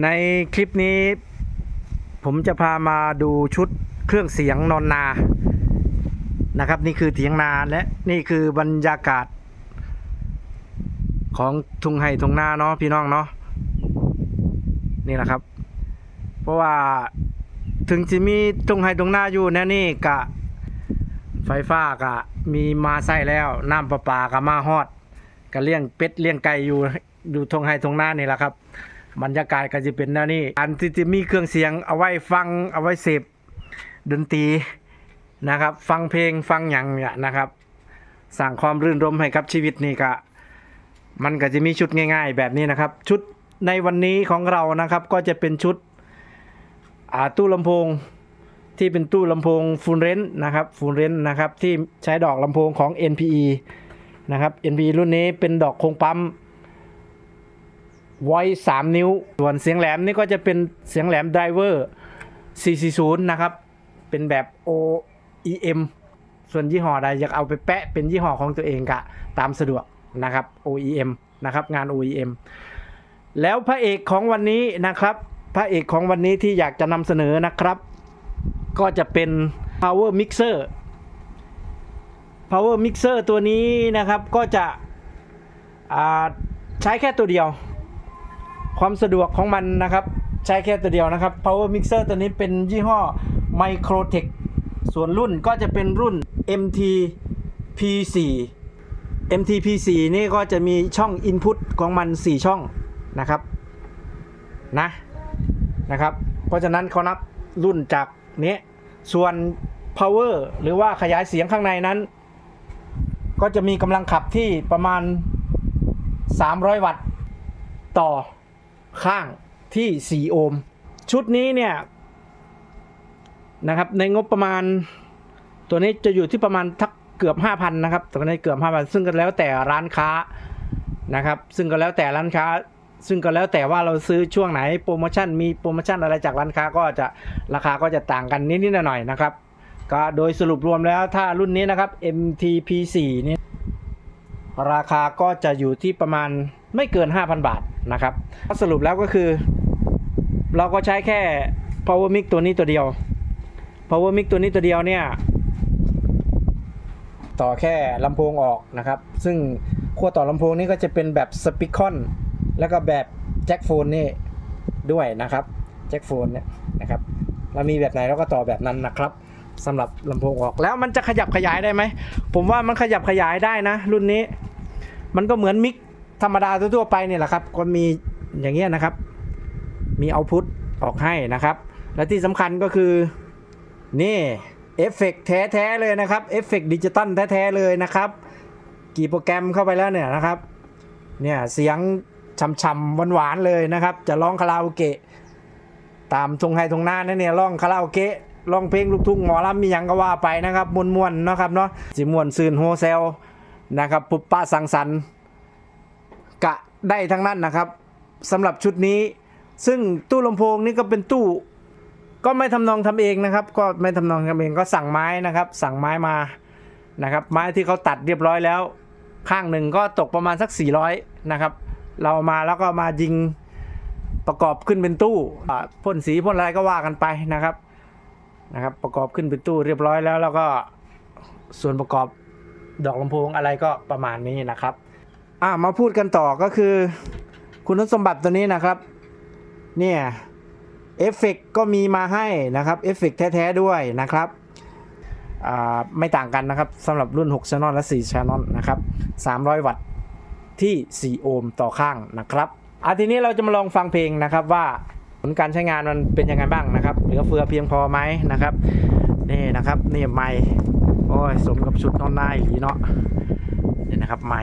ในคลิปนี้ ผมจะพามาดูชุดเครื่องเสียงนอนนานะครับ นี่คือเถียงนาและนี่คือบรรยากาศ ของทุ่งไห่ทุ่งนาเนาะพี่น้องเนาะนี่แหละครับ เพราะว่าถึงจะมีทุ่งไห่ทุ่งนาอยู่แน่นี่กะ ไฟฟ้ากะ มีมาใส่แล้วน้ำประปากะมาฮอดก็เลี้ยงเป็ดเลี้ยงไก่อยู่อยู่ทงไห้ทงนานี่แหละครับ บรรยากาศก็จะเป็นแนวนี้ อันที่จะมีเครื่องเสียงเอาไว้ฟังเอาไว้เสพดนตรีนะครับ ฟังเพลงฟังหยังเนี่ยนะครับสร้างความรื่นรมให้กับชีวิตนี่ก็มันก็จะมีชุดง่าย ๆ แบบนี้นะครับ ชุดในวันนี้ของเรานะครับก็จะเป็นชุดอ่าตู้ลำโพงที่เป็นตู้ลำโพงฟูลเรนต์นะครับฟูลเรนต์นะครับที่ใช้ดอกลำโพงของ NPE นะครับ NPE รุ่นนี้เป็นดอกโครงปั๊ม ไว้3นิ้ว ส่วนเสียงแหลมนี่ก็จะเป็นเสียงแหลมไดเวอร์440 นะครับ เป็นแบบ OEM ส่วนยี่ห้อใดอยากเอาไปแปะเป็นยี่ห้อของตัวเองกะตามสะดวกนะครับ OEM นะครับงาน OEM แล้วพระเอกของวันนี้นะครับ พระเอกของวันนี้ที่อยากจะนำเสนอนะครับ ก็จะเป็น power mixer power mixer ตัวนี้นะครับก็จะใช้แค่ตัวเดียว ความสะดวกของมันนะครับ ใช้แค่ตัวเดียวนะครับ power mixer ตัวนี้เป็นยี่ห้อ microtech ส่วนรุ่นก็จะเป็นรุ่น MT P4 MT P4 นี่ก็จะมีช่อง input ของมัน 4 ช่องนะครับนะนะครับ เพราะฉะนั้นเขานับรุ่นจากนี้ส่วน power หรือว่าขยายเสียงข้างในนั้น ก็จะมีกำลังขับที่ประมาณ 300 วัตต์ต่อ ข้างที่ 4 โอห์ม ชุดนี้เนี่ยนะครับในงบประมาณ ตัวนี้จะอยู่ที่ประมาณทักเกือบ 5,000 นะครับตัวนี้เกือบ 5,000 ซึ่งก็แล้วแต่ร้านค้านะครับ ซึ่งก็แล้วแต่ร้านค้า ซึ่งก็แล้วแต่ว่าเราซื้อช่วงไหนโปรโมชั่นมีโปรโมชั่นอะไรจากร้านค้าก็จะราคาก็จะต่างกันนิดๆหน่อยๆนะครับ ก็โดยสรุปรวมแล้วถ้ารุ่นนี้นะครับ MTP4 นี่ ราคาก็จะอยู่ที่ประมาณไม่เกิน 5,000 บาทนะครับสรุปแล้วก็คือ เราก็ใช้แค่ power mic ตัวนี้ตัวเดียว power mic ตัวนี้ตัวเดียวเนี่ย ต่อแค่ลำโพงออกนะครับ ซึ่งขั้วต่อลำโพงนี่ก็จะเป็นแบบสปีคอนแล้วก็แบบแจ็คโฟนนี่ด้วยนะครับแจ็คโฟนเนี่ยนะครับเรามีแบบไหนเราก็ต่อแบบนั้นนะครับ สำหรับลำโพงออก แล้วมันจะขยับขยายได้ไหม ผมว่ามันขยับขยายได้นะ รุ่นนี้ มันก็เหมือนมิกธรรมดาทั่วไปเนี่ยแหละครับ ก็มีอย่างเงี้ยนะครับ มีเอาพุตออกให้นะครับ และที่สำคัญก็คือนี่เอฟเฟกต์แท้ๆเลยนะครับเอฟเฟกต์ดิจิตอลแท้ๆเลยนะครับ กี่โปรแกรมเข้าไปแล้วเนี่ยนะครับเนี่ยเสียงช่ำๆหวานๆเลยนะครับ จะร้องคาราโอเกะตามทงไฮทงหน้านั่นเนี่ยร้องคาราโอเกะ ร้องเพลงลูกทุ่งหมอลำมีหยังก็ว่าไปนะครับมวนๆเนาะครับเนาะสิมวนซืนโฮเซลนะครับปุบปะสังสรรค์กะได้ทั้งนั้นนะครับสำหรับชุดนี้ ซึ่งตู้ลำโพงนี่ก็เป็นตู้ก็ไม่ทำนองทำเองนะครับ ก็ไม่ทำนองทำเองก็สั่งไม้นะครับ สั่งไม้มานะครับ ไม้ที่เขาตัดเรียบร้อยแล้ว ข้างหนึ่งก็ตกประมาณสัก 400นะครับ เรามาแล้วก็มายิงประกอบขึ้นเป็นตู้พ่นสีพ่นอะไรก็ว่ากันไปนะครับ นะครับประกอบขึ้นเป็นตู้เรียบร้อยแล้ว แล้วก็ส่วนประกอบดอกลำโพงอะไรก็ประมาณนี้นะครับอ่ามาพูดกันต่อก็คือ คุณสมบัติตัวนี้นะครับ เนี่ยเอฟเฟกก็มีมาให้นะครับเอฟเฟกแท้ ๆ ด้วยนะครับอ่าไม่ต่างกันนะครับสำหรับรุ่น6 Channel และ4 Channel นะครับ 300 วัตต์ที่ 4 โอห์มต่อข้างนะครับอาทีนี้เราจะมาลองฟังเพลงนะครับว่า ผลการใช้งานมันเป็นยังไงบ้างนะครับเหลือเฟือเพียงพอไหมนะครับนี่นะครับนี่ไม้โอ้ยสมกับชุดนอนหน้าอีหลีเนาะนี่นะครับไม้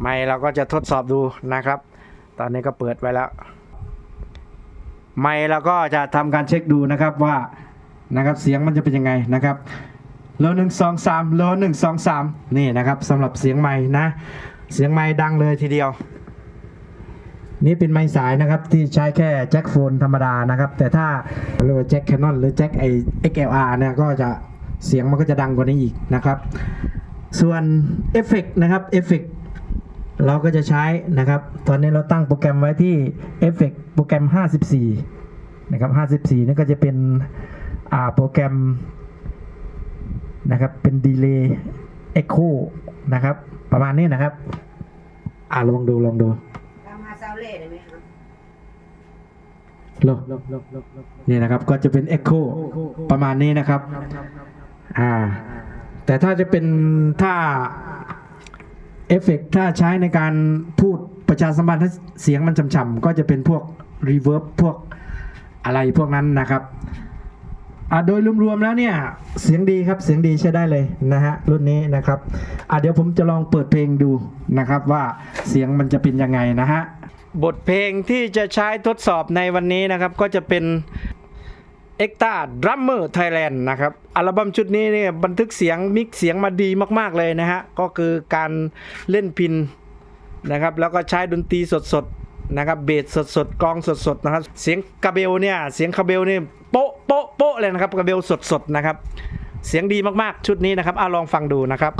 ไม้เราก็จะทดสอบดูนะครับ ตอนนี้ก็เปิดไว้แล้ว ไม่เราก็จะทำการเช็คดูนะครับว่านะครับเสียงมันจะเป็นยังไงนะครับโลหนึ่งสองสามโลหนึ่งสองสามนี่นะครับสำหรับเสียงไม้นะ เสียงไม้ดังเลยทีเดียว นี่เป็นไม้สายนะครับที่ใช้แค่แจ็คโฟนธรรมดานะครับ แต่ถ้าเรียกว่าแจ็คแคนนอนหรือแจ็คไอ XLR เนี่ยก็จะเสียงมันก็จะดังกว่านี้อีกนะครับ ส่วนเอฟเฟกต์นะครับเอฟเฟกต์เราก็จะใช้นะครับ ตอนนี้เราตั้งโปรแกรมไว้ที่เอฟเฟกโปรแกรม 54 นะครับ 54นี่ก็จะเป็นอ่าโปรแกรมนะครับเป็นดีเลย์เอ็กโคนะครับ ประมาณนี้นะครับ อ่าลองดูลองดู ทำมาเซาเล่ได้ไหมครับ ลบ นี่นะครับก็จะเป็น Echo ประมาณนี้นะครับอ่าแต่ถ้าจะเป็นถ้าเอฟเฟกถ้าใช้ในการพูดประชาสัมพันธ์เสียงมันฉ่ำๆก็จะเป็นพวกรีเวิร์บพวกอะไรพวกนั้นนะครับโดยรวมๆแล้วเนี่ยเสียงดีครับเสียงดีใช้ได้เลยนะฮะรุ่นนี้นะครับเดี๋ยวผมจะลองเปิดเพลงดูนะครับว่าเสียงมันจะเป็นยังไงนะฮะ บทเพลงที่จะใช้ทดสอบในวันนี้นะครับ ก็จะเป็น e x t a Drummer Thailand นะครับ อัลบั้มชุดนี้เนี่ยบันทึกเสียงมิกเสียงมาดีมาก ๆ เลยนะฮะ ก็คือการเล่นพินนะครับ แล้วก็ใช้ดนตรีสด ๆ นะครับ เบสสด ๆกลองสด ๆ นะครับ เสียงกระเบลเนี่ย เสียงคาเบลเนี่ยโป๊ะโป๊ะโป๊ะเลยนะครับกระเบลสด ๆ นะครับ เสียงดีมาก ๆ ชุดนี้นะครับเอาลองฟังดูนะครับ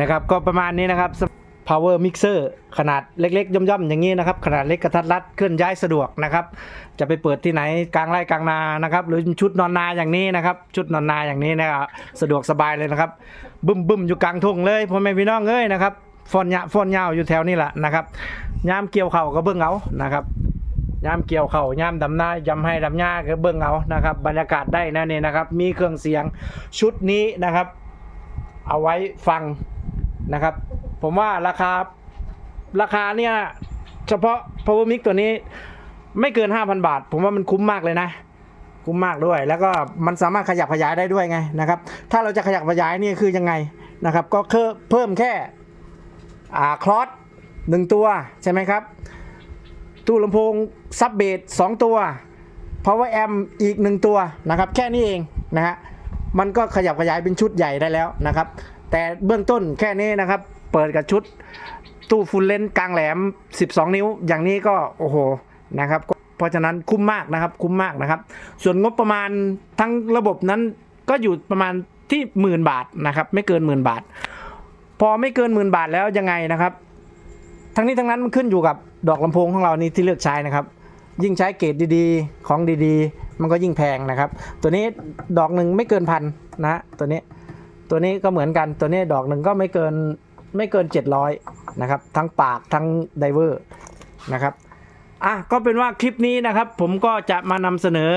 นะครับก็ประมาณนี้นะครับ power mixer ขนาดเล็กๆ ย่อมๆ อย่างนี้นะครับ ขนาดเล็กกระทัดรัดเคลื่อนย้ายสะดวกนะครับ จะไปเปิดที่ไหนกลางไร่กลางนานะครับ หรือชุดนอนนาอย่างนี้นะครับ ชุดนอนนาอย่างนี้นะครับสะดวกสบายเลยนะครับ บึ้มบึมๆอยู่กลางทุ่งเลยพ่อแม่พี่น้องเอ้ยนะครับฟอนยะฟอนยาวอยู่แถวนี้แหละนะครับยามเกี่ยวเข่าก็เบิ่งเอานะครับยามเกี่ยวเข่ายามดำหน้ายำให้ดำหญ้าก็เบิ่งเอานะครับ บรรยากาศได้นะเนี่ยนะครับ มีเครื่องเสียงชุดนี้นะครับ เอาไว้ฟัง นะครับ ผมว่าราคาราคาเนี่ยเฉพาะ power mic ตัวนี้ไม่เกิน 5,000 บาท ผมว่ามันคุ้มมากเลยนะ คุ้มมากด้วย แล้วก็มันสามารถขยับขยายได้ด้วยไงนะครับ ถ้าเราจะขยับขยายนี่คือยังไงนะครับ ก็เพิ่มแค่อ่าคลอสหนึ่งตัวใช่ไหมครับ ตู้ลำโพงซับเบส2ตัว power amp อีก1ตัวนะครับ แค่นี้เองนะฮะมันก็ขยับขยายเป็นชุดใหญ่ได้แล้วนะครับ แต่เบื้องต้นแค่นี้นะครับ เปิดกับชุดตู้ฟูลเลนกลางแหลม 12 นิ้ว อย่างนี้ก็โอ้โหนะครับ เพราะฉะนั้นคุ้มมากนะครับ คุ้มมากนะครับ ส่วนงบประมาณทั้งระบบนั้นก็อยู่ประมาณที่หมื่นบาทนะครับ ไม่เกินหมื่นบาท พอไม่เกินหมื่นบาทแล้วยังไงนะครับ ทั้งนี้ทั้งนั้นมันขึ้นอยู่กับดอกลำโพงของเรานี่ที่เลือกใช้นะครับ ยิ่งใช้เกรดดีๆ ของดีๆ มันก็ยิ่งแพงนะครับ ตัวนี้ดอกหนึ่งไม่เกินพันนะตัวนี้ ตัวนี้ก็เหมือนกันตัวนี้ดอกหนึ่งก็ไม่เกินไม่เกิน 700นะครับทั้งปากทั้งไดเวอร์นะครับอะก็เป็นว่าคลิปนี้นะครับ ผมก็จะมานำเสนอ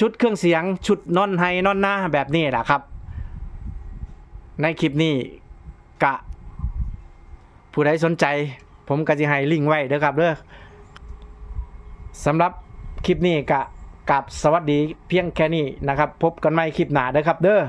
ชุดเครื่องเสียงชุดนอนไฮนอนหน้าแบบนี้แหละครับ ในคลิปนี้กะ ผู้ใดสนใจ ผมก็จะให้ลิงก์ไว้เด้อครับเด้อสำหรับคลิปนี้กะกับสวัสดีเพียงแค่นี้นะครับ พบกันใหม่คลิปหน้าเด้อครับเด้อ